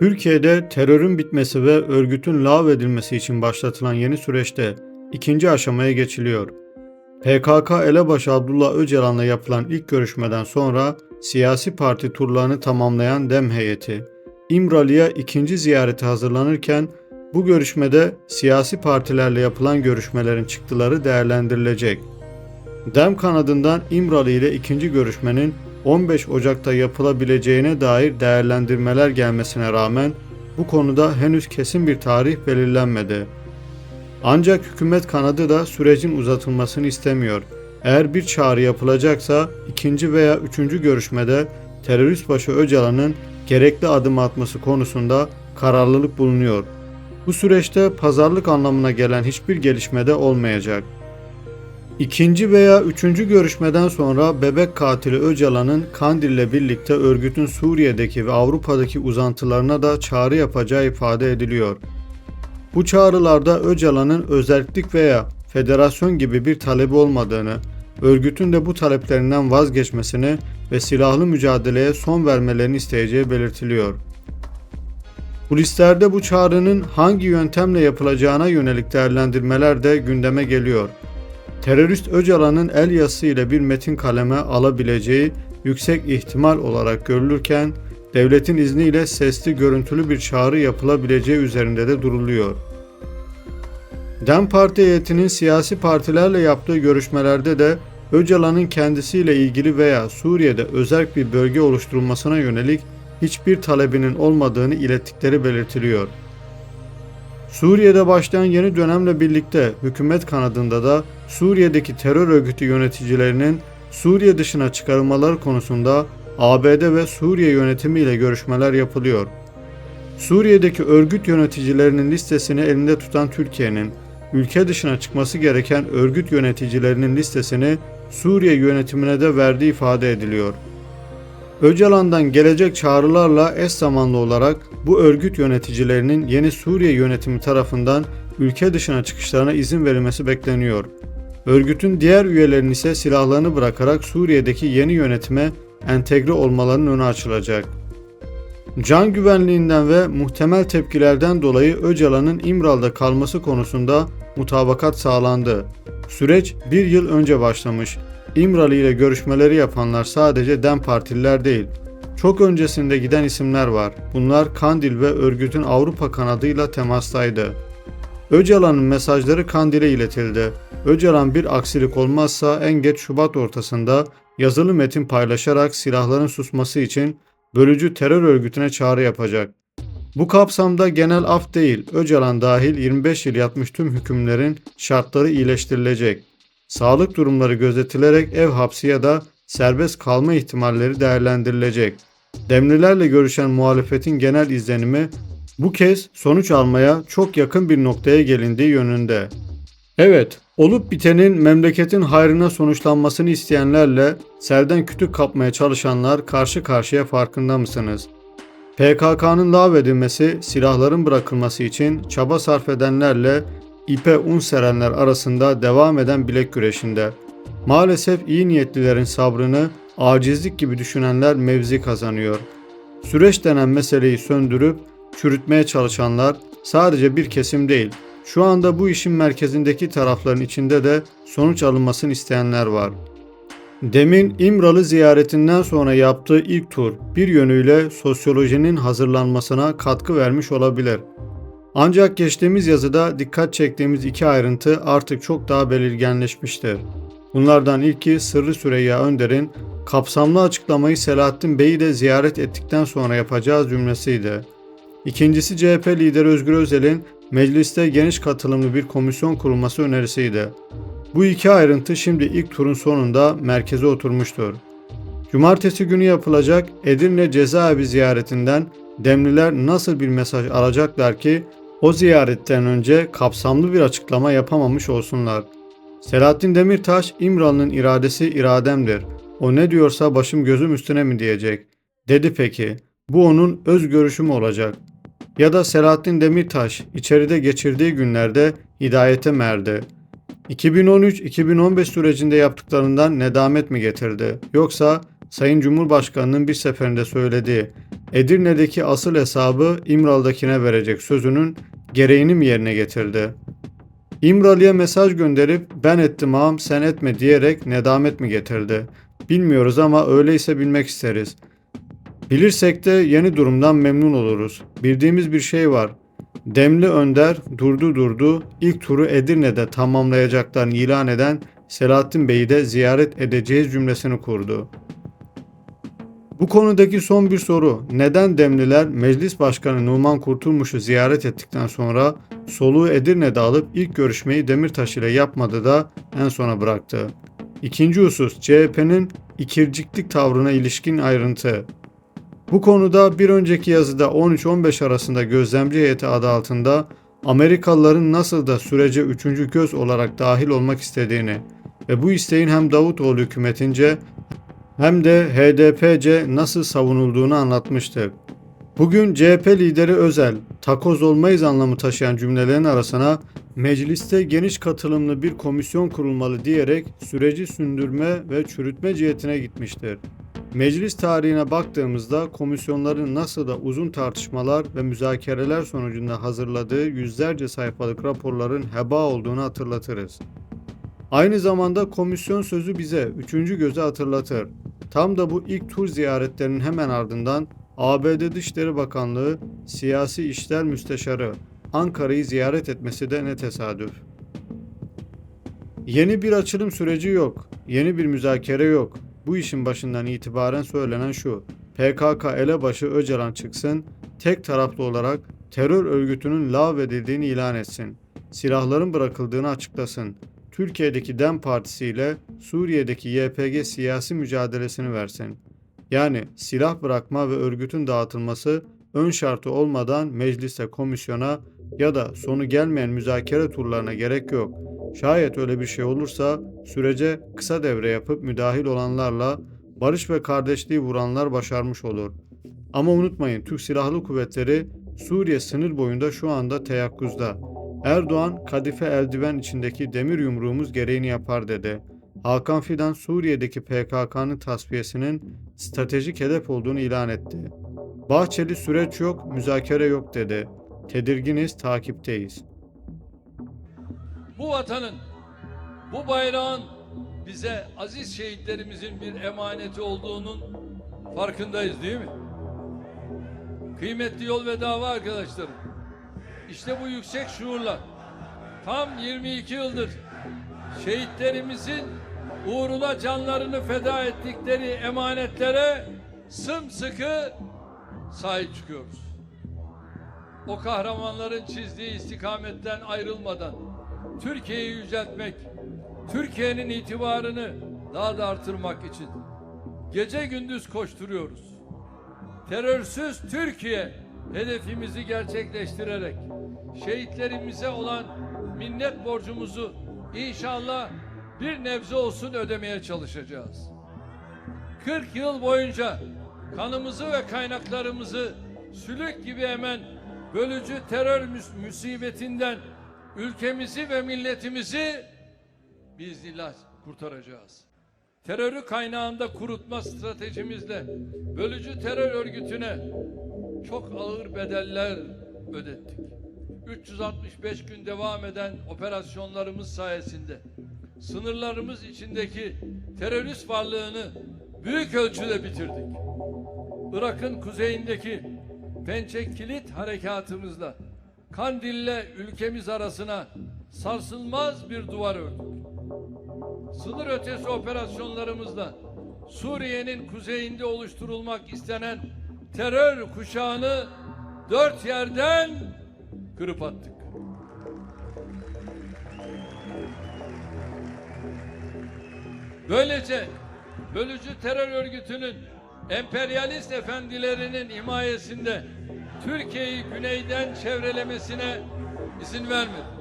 Türkiye'de terörün bitmesi ve örgütün lağvedilmesi için başlatılan yeni süreçte ikinci aşamaya geçiliyor. PKK elebaşı Abdullah Öcalan'la yapılan ilk görüşmeden sonra siyasi parti turlarını tamamlayan DEM heyeti, İmralı'ya ikinci ziyarete hazırlanırken bu görüşmede siyasi partilerle yapılan görüşmelerin çıktıları değerlendirilecek. DEM kanadından İmralı ile ikinci görüşmenin 15 Ocak'ta yapılabileceğine dair değerlendirmeler gelmesine rağmen bu konuda henüz kesin bir tarih belirlenmedi. Ancak hükümet kanadı da sürecin uzatılmasını istemiyor. Eğer bir çağrı yapılacaksa ikinci veya üçüncü görüşmede terörist başı Öcalan'ın gerekli adım atması konusunda kararlılık bulunuyor. Bu süreçte pazarlık anlamına gelen hiçbir gelişmede olmayacak. İkinci veya üçüncü görüşmeden sonra bebek katili Öcalan'ın Kandil'le birlikte örgütün Suriye'deki ve Avrupa'daki uzantılarına da çağrı yapacağı ifade ediliyor. Bu çağrılarda Öcalan'ın özellik veya federasyon gibi bir talebi olmadığını, örgütün de bu taleplerinden vazgeçmesini ve silahlı mücadeleye son vermelerini isteyeceği belirtiliyor. Bu listelerde bu çağrının hangi yöntemle yapılacağına yönelik değerlendirmeler de gündeme geliyor. Terörist Öcalan'ın el yazısı ile bir metin kaleme alabileceği yüksek ihtimal olarak görülürken, devletin izniyle sesli görüntülü bir çağrı yapılabileceği üzerinde de duruluyor. DEM Parti heyetinin siyasi partilerle yaptığı görüşmelerde de Öcalan'ın kendisiyle ilgili veya Suriye'de özel bir bölge oluşturulmasına yönelik hiçbir talebinin olmadığını ilettikleri belirtiliyor. Suriye'de başlayan yeni dönemle birlikte hükümet kanadında da Suriye'deki terör örgütü yöneticilerinin Suriye dışına çıkarılmaları konusunda ABD ve Suriye yönetimiyle görüşmeler yapılıyor. Suriye'deki örgüt yöneticilerinin listesini elinde tutan Türkiye'nin ülke dışına çıkması gereken örgüt yöneticilerinin listesini Suriye yönetimine de verdiği ifade ediliyor. Öcalan'dan gelecek çağrılarla eş zamanlı olarak bu örgüt yöneticilerinin yeni Suriye yönetimi tarafından ülke dışına çıkışlarına izin verilmesi bekleniyor. Örgütün diğer üyelerinin ise silahlarını bırakarak Suriye'deki yeni yönetime entegre olmalarının önü açılacak. Can güvenliğinden ve muhtemel tepkilerden dolayı Öcalan'ın İmral'da kalması konusunda mutabakat sağlandı. Süreç bir yıl önce başlamış. İmralı ile görüşmeleri yapanlar sadece DEM partililer değil. Çok öncesinde giden isimler var. Bunlar Kandil ve örgütün Avrupa kanadıyla temastaydı. Öcalan'ın mesajları Kandil'e iletildi. Öcalan bir aksilik olmazsa en geç Şubat ortasında yazılı metin paylaşarak silahların susması için bölücü terör örgütüne çağrı yapacak. Bu kapsamda genel af değil, Öcalan dahil 25 yıl yatmış tüm hükümlerin şartları iyileştirilecek. Sağlık durumları gözetilerek ev hapsi ya da serbest kalma ihtimalleri değerlendirilecek. Demlilerle görüşen muhalefetin genel izlenimi bu kez sonuç almaya çok yakın bir noktaya gelindiği yönünde. Evet, olup bitenin memleketin hayrına sonuçlanmasını isteyenlerle selden kütük kapmaya çalışanlar karşı karşıya farkında mısınız? PKK'nın lağvedilmesi, silahların bırakılması için çaba sarf edenlerle ipe un serenler arasında devam eden bilek güreşinde. Maalesef iyi niyetlilerin sabrını acizlik gibi düşünenler mevzi kazanıyor. Süreç denen meseleyi söndürüp çürütmeye çalışanlar sadece bir kesim değil. Şu anda bu işin merkezindeki tarafların içinde de sonuç alınmasını isteyenler var. Demin İmralı ziyaretinden sonra yaptığı ilk tur bir yönüyle sosyolojinin hazırlanmasına katkı vermiş olabilir. Ancak geçtiğimiz yazıda dikkat çektiğimiz iki ayrıntı artık çok daha belirgenleşmiştir. Bunlardan ilki Sırrı Süreyya Önder'in kapsamlı açıklamayı Selahattin Bey'i de ziyaret ettikten sonra yapacağı cümlesiydi. İkincisi CHP lideri Özgür Özel'in mecliste geniş katılımlı bir komisyon kurulması önerisiydi. Bu iki ayrıntı şimdi ilk turun sonunda merkeze oturmuştur. Cumartesi günü yapılacak Edirne cezaevi ziyaretinden Demliler nasıl bir mesaj alacaklar ki o ziyaretten önce kapsamlı bir açıklama yapamamış olsunlar. Selahattin Demirtaş, İmralı'nın iradesi irademdir. O ne diyorsa başım gözüm üstüne mi diyecek? Dedi peki. Bu onun öz görüşü mü olacak? Ya da Selahattin Demirtaş içeride geçirdiği günlerde hidayete merdi. 2013-2015 sürecinde yaptıklarından nedamet mi getirdi? Yoksa Sayın Cumhurbaşkanı'nın bir seferinde söylediği Edirne'deki asıl hesabı İmralı'dakine verecek sözünün gereğini mi yerine getirdi? İmralı'ya mesaj gönderip ben ettim ağam sen etme diyerek nedamet mi getirdi? Bilmiyoruz ama öyleyse bilmek isteriz. Bilirsek de yeni durumdan memnun oluruz. Bildiğimiz bir şey var. Demli Önder durdu durdu ilk turu Edirne'de tamamlayacaklarını ilan eden Selahattin Bey'i de ziyaret edeceğiz cümlesini kurdu. Bu konudaki son bir soru. Neden Demliler Meclis Başkanı Numan Kurtulmuş'u ziyaret ettikten sonra soluğu Edirne'de alıp ilk görüşmeyi Demirtaş ile yapmadı da en sona bıraktı? İkinci husus CHP'nin ikirciklik tavrına ilişkin ayrıntı. Bu konuda bir önceki yazıda 13-15 arasında gözlemci heyeti adı altında Amerikalıların nasıl da sürece üçüncü göz olarak dahil olmak istediğini ve bu isteğin hem Davutoğlu hükümetince hem de HDP'ce nasıl savunulduğunu anlatmıştık. Bugün CHP lideri Özel, takoz olmayız anlamı taşıyan cümlelerin arasına mecliste geniş katılımlı bir komisyon kurulmalı diyerek süreci sündürme ve çürütme cihetine gitmiştir. Meclis tarihine baktığımızda komisyonların nasıl da uzun tartışmalar ve müzakereler sonucunda hazırladığı yüzlerce sayfalık raporların heba olduğunu hatırlatırız. Aynı zamanda komisyon sözü bize üçüncü gözü hatırlatır. Tam da bu ilk tur ziyaretlerinin hemen ardından ABD Dışişleri Bakanlığı Siyasi İşler Müsteşarı Ankara'yı ziyaret etmesi de ne tesadüf. Yeni bir açılım süreci yok. Yeni bir müzakere yok. Bu işin başından itibaren söylenen şu. PKK elebaşı Öcalan çıksın, tek taraflı olarak terör örgütünün lağvedildiğini ilan etsin. Silahların bırakıldığını açıklasın. Türkiye'deki DEM Partisi ile Suriye'deki YPG siyasi mücadelesini versin. Yani silah bırakma ve örgütün dağıtılması ön şartı olmadan mecliste komisyona ya da sonu gelmeyen müzakere turlarına gerek yok. Şayet öyle bir şey olursa sürece kısa devre yapıp müdahil olanlarla barış ve kardeşliği vuranlar başarmış olur. Ama unutmayın Türk Silahlı Kuvvetleri Suriye sınır boyunda şu anda teyakkuzda. Erdoğan kadife eldiven içindeki demir yumruğumuz gereğini yapar dedi. Hakan Fidan Suriye'deki PKK'nın tasfiyesinin stratejik hedef olduğunu ilan etti. Bahçeli süreç yok, müzakere yok dedi. Tedirginiz, takipteyiz. bu vatanın, bu bayrağın bize aziz şehitlerimizin bir emaneti olduğunun farkındayız değil mi? Kıymetli yol ve dava arkadaşlarım. İşte bu yüksek şuurla tam 22 yıldır şehitlerimizin uğruna canlarını feda ettikleri emanetlere sımsıkı sahip çıkıyoruz. O kahramanların çizdiği istikametten ayrılmadan Türkiye'yi yüceltmek, Türkiye'nin itibarını daha da artırmak için gece gündüz koşturuyoruz. Terörsüz Türkiye hedefimizi gerçekleştirerek şehitlerimize olan minnet borcumuzu inşallah bir nebze olsun ödemeye çalışacağız. 40 yıl boyunca kanımızı ve kaynaklarımızı sülük gibi emen bölücü terör musibetinden ülkemizi ve milletimizi biiznillah kurtaracağız. Terörü kaynağında kurutma stratejimizle bölücü terör örgütüne çok ağır bedeller ödettik. 365 gün devam eden operasyonlarımız sayesinde sınırlarımız içindeki terörist varlığını büyük ölçüde bitirdik. Irak'ın kuzeyindeki Pençe Kilit harekatımızla Kandil'le ülkemiz arasına sarsılmaz bir duvar ördük. Sınır ötesi operasyonlarımızla Suriye'nin kuzeyinde oluşturulmak istenen terör kuşağını dört yerden kırıp attık. Böylece bölücü terör örgütünün emperyalist efendilerinin himayesinde Türkiye'yi güneyden çevrelemesine izin vermedi.